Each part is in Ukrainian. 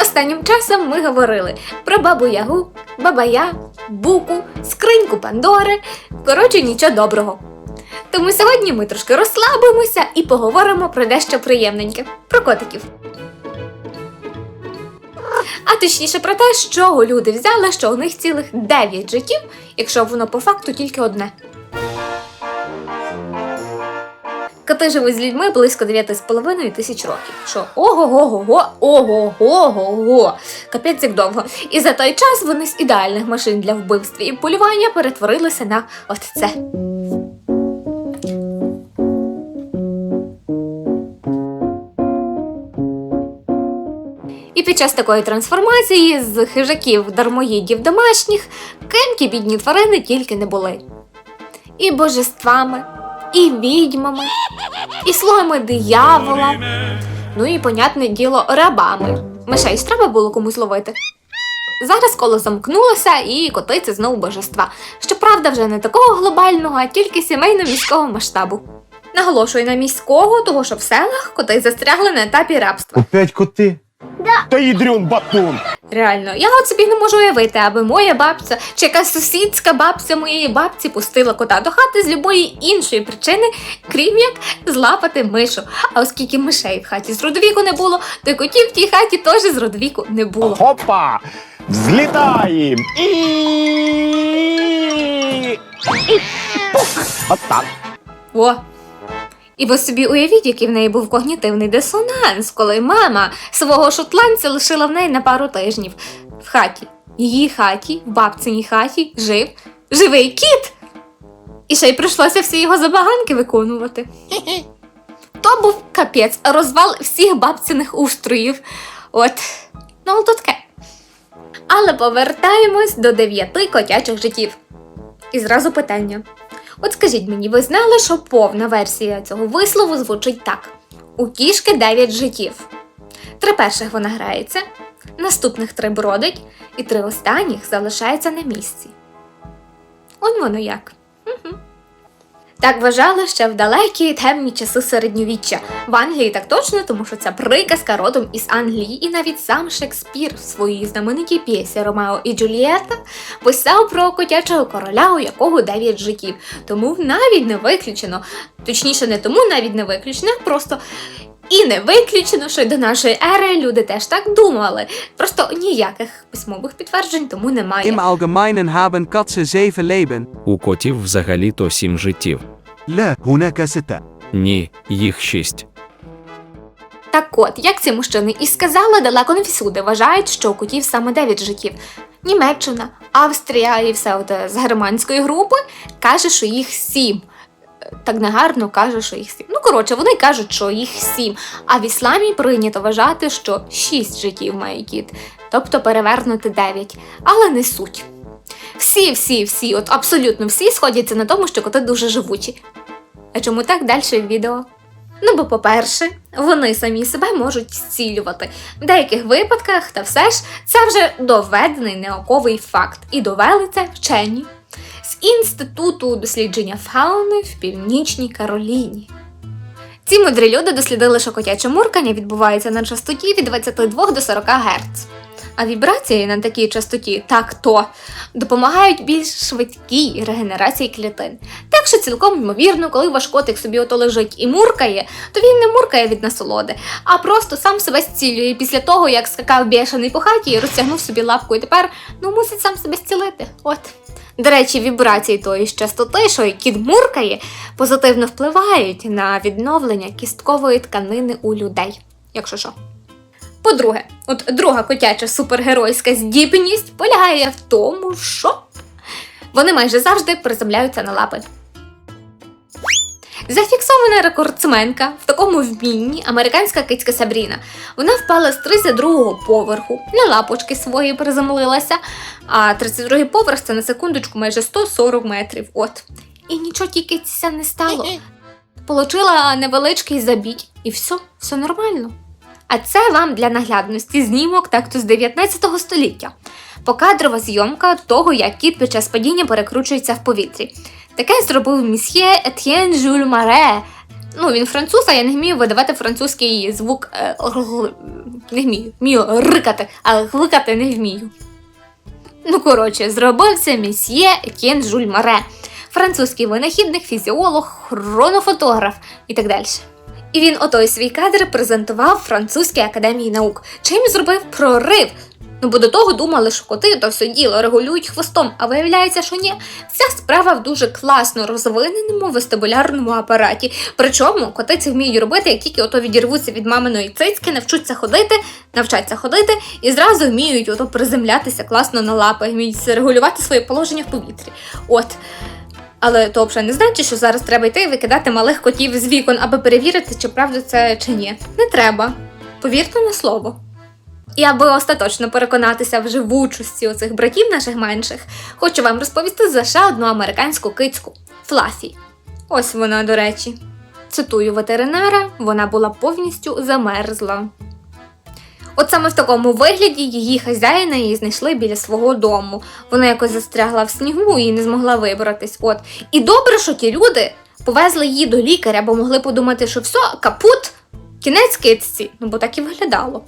Останнім часом ми говорили про бабу Ягу, бабая, буку, скриньку Пандори. Коротше, нічого доброго. Тому сьогодні ми трошки розслабимося і поговоримо про дещо приємненьке про котиків. А точніше про те, з чого люди взяли, що у них цілих 9 життів, якщо воно по факту тільки одне. Коти живуть з людьми близько 9,5 тисяч років. Що ого-го-го-го, ого-го-го-го. Капець як довго. І за той час вони з ідеальних машин для вбивства і полювання перетворилися на от це. І під час такої трансформації з хижаків дармоїдів домашніх кемкі бідні тварини тільки не були. І божествами, і відьмами, і слугами диявола, ну і, понятне діло, рабами. Мишей ж треба було комусь ловити. Зараз коло замкнулося, і коти це знову божества. Щоправда, вже не такого глобального, а тільки сімейно-міського масштабу. Наголошую на міського, того що в селах коти застрягли на етапі рабства. Опять коти? Да. Та їдрюн батун. Реально, я от собі не можу уявити, аби моя бабця чи якась сусідська бабця моєї бабці пустила кота до хати з любої іншої причини, крім як злапати мишу. А оскільки мишей в хаті з родовіку не було, то й котів в тій хаті теж з родовіку не було. Хопа! Взлітаєм! І... І пук! Отак. О. І ви собі уявіть, який в неї був когнітивний дисонанс, коли мама свого шотландця лишила в неї на пару тижнів в хаті. Її хаті, в бабциній хаті, жив живий кіт. І ще й прийшлося всі його забаганки виконувати. То був капець, розвал всіх бабциних устроїв. От, ну то таке. Але повертаємось до дев'яти котячих життів. І зразу питання. От скажіть мені, ви знали, що повна версія цього вислову звучить так: у кішки 9 життів. Три перших вона грається, наступних три бродить, і три останніх залишається на місці. Он воно як. Так вважали ще в далекі темні часи середньовіччя. В Англії так точно, тому що ця приказка родом із Англії, і навіть сам Шекспір в своїй знаменитій п'єсі Ромео і Джульєта писав про котячого короля, у якого дев'ять життів. Тому навіть не виключено, точніше, не тому навіть не виключено, просто і не виключено, що й до нашої ери люди теж так думали. Просто ніяких письмових підтверджень тому немає. Im Allgemeinen haben Katzen zeven Leben. У котів взагалі-то сім життів. لا هناك ستة Ні, їх шість. Так от, як ці мужчини і сказали, далеко не всюди вважають, що у котів саме 9 життів. Німеччина, Австрія і все от з германської групи каже, що їх сім. Так негарно каже, що їх сім. Ну, коротше, вони кажуть, що їх сім. А в ісламі прийнято вважати, що шість життів має кіт, тобто перевернути дев'ять, але не суть. Всі, всі, всі, от абсолютно всі сходяться на тому, що коти дуже живучі. А чому так далі в відео? Ну, бо, по-перше, вони самі себе можуть зцілювати. В деяких випадках, та все ж, це вже доведений науковий факт. І довели це вчені Інституту дослідження фауни в Північній Кароліні. Ці мудрі люди дослідили, що котяче муркання відбувається на частоті від 22 до 40 Гц. А вібрації на такій частоті так то допомагають більш швидкій регенерації клітин. Так що цілком ймовірно, коли ваш котик собі ото лежить і муркає, то він не муркає від насолоди, а просто сам себе зцілює після того, як скакав бешений по хаті і розтягнув собі лапку, і тепер ну мусить сам себе зцілити. От. До речі, вібрації тої частоти, що кіт муркає, позитивно впливають на відновлення кісткової тканини у людей, якщо що. По-друге, от друга котяча супергеройська здібність полягає в тому, що вони майже завжди приземляються на лапи. Зафіксована рекордсменка в такому вмінні американська кицька Сабріна. Вона впала з 32-го поверху, на лапочки свої приземлилася, а 32-й поверх це на секундочку майже 140 метрів. От. І нічого тільки це не стало. Получила невеличкий забій, і все, все нормально. А це вам для наглядності знімок такту з 19 століття. Покадрова зйомка того, як кіт під час падіння перекручується в повітрі. Таке зробив місьє Етьєн Жюль Маре Ну, він француз, а я не вмію видавати французький звук. е, Не вмію. Вмію рикати, але гликати не вмію. Ну, коротше, зробив це місьє Етьєн Жуль Маре, французький винахідник, фізіолог, хронофотограф і так далі. І він отой свій кадр презентував Французькій академії наук, чим зробив прорив. Ну, бо до того думали, що коти то все діло регулюють хвостом, а виявляється, що ні. Вся справа в дуже класно розвиненому вестибулярному апараті. Причому коти це вміють робити, як тільки ото відірвуться від маминої цицьки, навчуться ходити, навчаться ходити і зразу вміють ото приземлятися класно на лапи, вміють регулювати своє положення в повітрі. От. Але то взагалі не значить, що зараз треба йти і викидати малих котів з вікон, аби перевірити, чи правда це чи ні. Не треба. Повірте на слово. І аби остаточно переконатися в живучості оцих братів наших менших, хочу вам розповісти за ще одну американську кицьку Флафі. Ось вона, до речі. Цитую ветеринара, вона була повністю замерзла. От саме в такому вигляді її хазяїна її знайшли біля свого дому. Вона якось застрягла в снігу і не змогла вибратись. От. І добре, що ті люди повезли її до лікаря, бо могли подумати, що все, капут, кінець китці. Ну бо так і виглядало.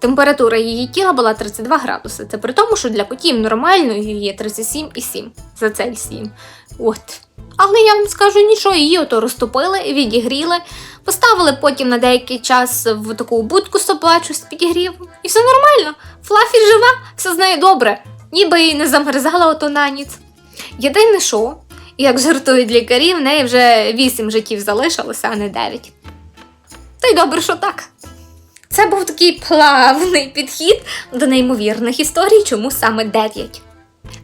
Температура її тіла була 32 градуси. Це при тому, що для котів нормальною є 37,7 за Цельсієм. От. Але я вам скажу нічого, її ото розтопили, відігріли, поставили потім на деякий час в таку будку собачу з підігрівом. І все нормально. Флафі жива, все з нею добре, ніби їй не замерзала ото на ніц. Єдине що, як жартують лікарі, в неї вже 8 життів залишилося, а не 9. Та й добре, що так. Це був такий плавний підхід до неймовірних історій, чому саме 9.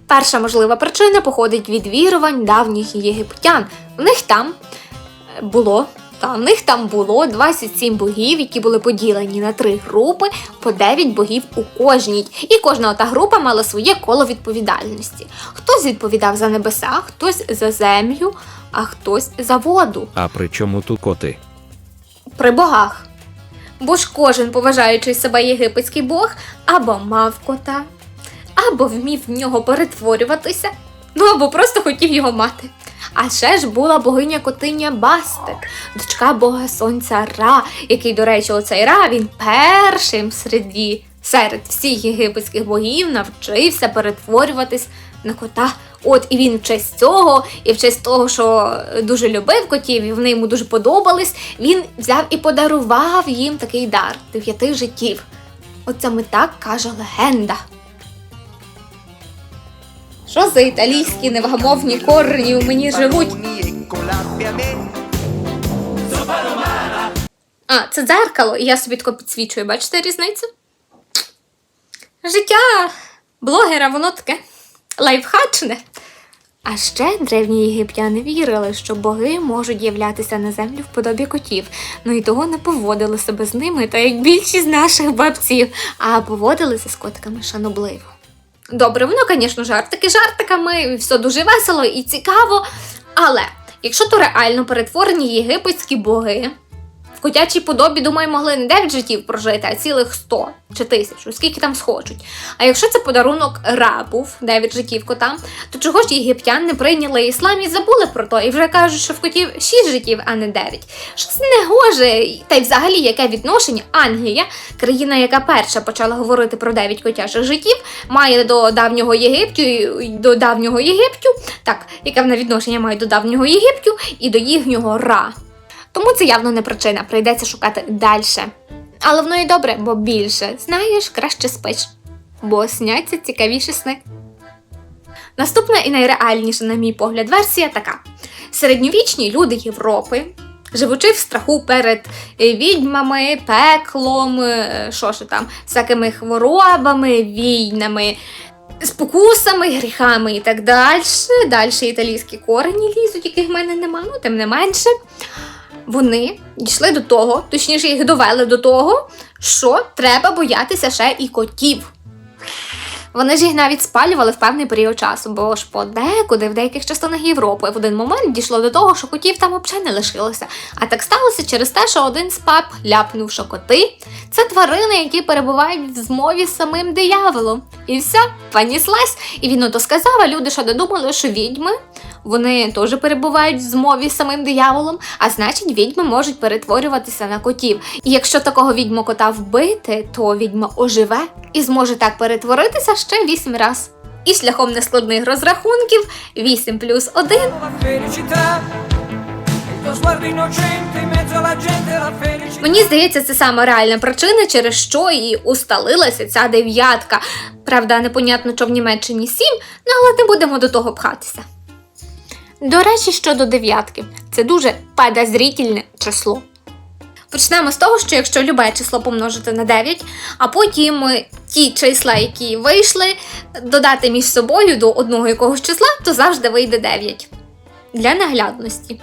Перша можлива причина походить від вірувань давніх єгиптян. В них там е, було. Та в них там було 27 богів, які були поділені на три групи, по 9 богів у кожній. І кожна та група мала своє коло відповідальності. Хтось відповідав за небеса, хтось за землю, а хтось за воду А при чому тут коти? при богах. Бо ж кожен поважаючий себе єгипетський бог або мав кота, або вмів в нього перетворюватися, ну або просто хотів його мати. А ще ж була богиня котиня Бастет, дочка бога сонця Ра, який, до речі, оцей Ра він першим серед, серед всіх єгипетських богів навчився перетворюватись на кота. От і він в честь цього, і в честь того, що дуже любив котів, і вони йому дуже подобались, він взяв і подарував їм такий дар дев'яти життів. От саме так каже легенда. Що за італійські невгамовні корені у мені живуть? А, це дзеркало, і я собі тако підсвічую, бачите різницю? Життя блогера, воно таке лайфхачне. А ще древні єгиптяни вірили, що боги можуть являтися на землю в подобі котів, ну і того не поводили себе з ними, та як більшість наших бабців, а поводилися з котиками шанобливо. Добре, воно, звісно, жартики жартиками, і все дуже весело і цікаво. Але якщо то реально перетворені єгипетські боги, в котячій подобі, думаю, могли не 9 життів прожити, а цілих 100 чи тисячу, скільки там схочуть. А якщо це подарунок Ра був 9 життів котам, то чого ж єгиптян не прийняли іслам і забули про то, і вже кажуть, що в котів 6 життів, а не 9. Щось негоже. Та й взагалі яке відношення Англія, країна, яка перша почала говорити про 9 котячих життів, має до давнього Єгиптю до давнього Єгиптю, так, яке вона відношення має до давнього Єгиптю і до їхнього Ра. Тому це явно не причина, прийдеться шукати далі. Але воно і добре, бо більше знаєш, краще спиш, бо сняться цікавіші сни. Наступна і найреальніша, на мій погляд, версія така: середньовічні люди Європи, живучи в страху перед е, відьмами, пеклом, е, що ж там, всякими хворобами, війнами, спокусами, гріхами і так далі. Далі італійські корені лізуть, яких в мене нема, ну тим не менше. Вони дійшли до того, точніше їх довели до того, що треба боятися ще і котів. Вони ж їх навіть спалювали в певний період часу, бо ж подекуди в деяких частинах Європи в один момент дійшло до того, що котів там взагалі не лишилося. А так сталося через те, що один з пап ляпнув, що коти це тварини, які перебувають в змові з самим дияволом. І все, поніслась. І він ото сказав, а люди що додумали, що відьми Вони теж перебувають в змові з самим дияволом, а значить, відьми можуть перетворюватися на котів. І якщо такого відьму кота вбити, то відьма оживе і зможе так перетворитися ще вісім раз. І шляхом нескладних розрахунків 8 плюс 1 la felicità. Il tuo sguardo innocente in mezzo alla gente la felicità. Мені здається, це саме реальна причина, через що і усталилася ця дев'ятка. Правда, непонятно, що в Німеччині сім, ну але не будемо до того пхатися. До речі, щодо дев'ятки, це дуже подозрительне число. Почнемо з того, що якщо любе число помножити на 9, а потім ті числа, які вийшли, додати між собою до одного якогось числа, то завжди вийде 9. Для наглядності.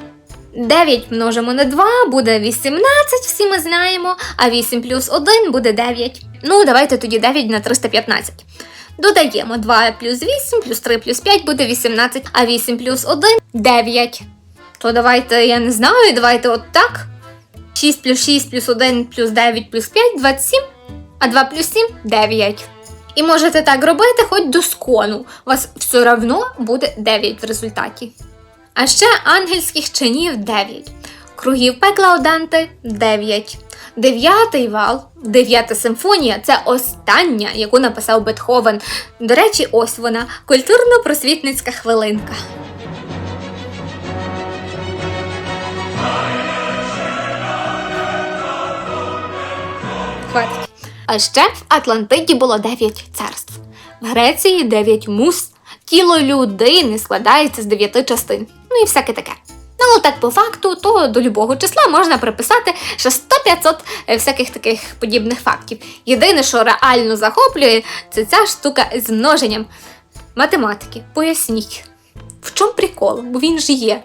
9 множимо на 2 буде 18, всі ми знаємо, а 8 плюс 1 буде 9. Ну, давайте тоді 9 на 315. Додаємо 2 плюс 8 плюс 3 плюс 5 буде 18, а 8 плюс 1 9. То давайте, я не знаю, давайте от так. 6 плюс 6 плюс 1 плюс 9 плюс 5 27, а 2 плюс 7 9. І можете так робити хоч до скону. У вас все одно буде 9 в результаті. А ще ангельських чинів 9. Кругів пекла у Данте 9. Дев'ятий вал, дев'ята симфонія це остання, яку написав Бетховен. До речі, ось вона культурно-просвітницька хвилинка. А ще в Атлантиді було 9 царств. В Греції 9 мус. Тіло людини складається з 9 частин. Ну і всяке таке. Ну, але так по факту, то до любого числа можна приписати ще 100-500 е, всяких таких подібних фактів. Єдине, що реально захоплює, це ця штука з множенням. Математики, поясніть. В чому прикол? Бо він ж є.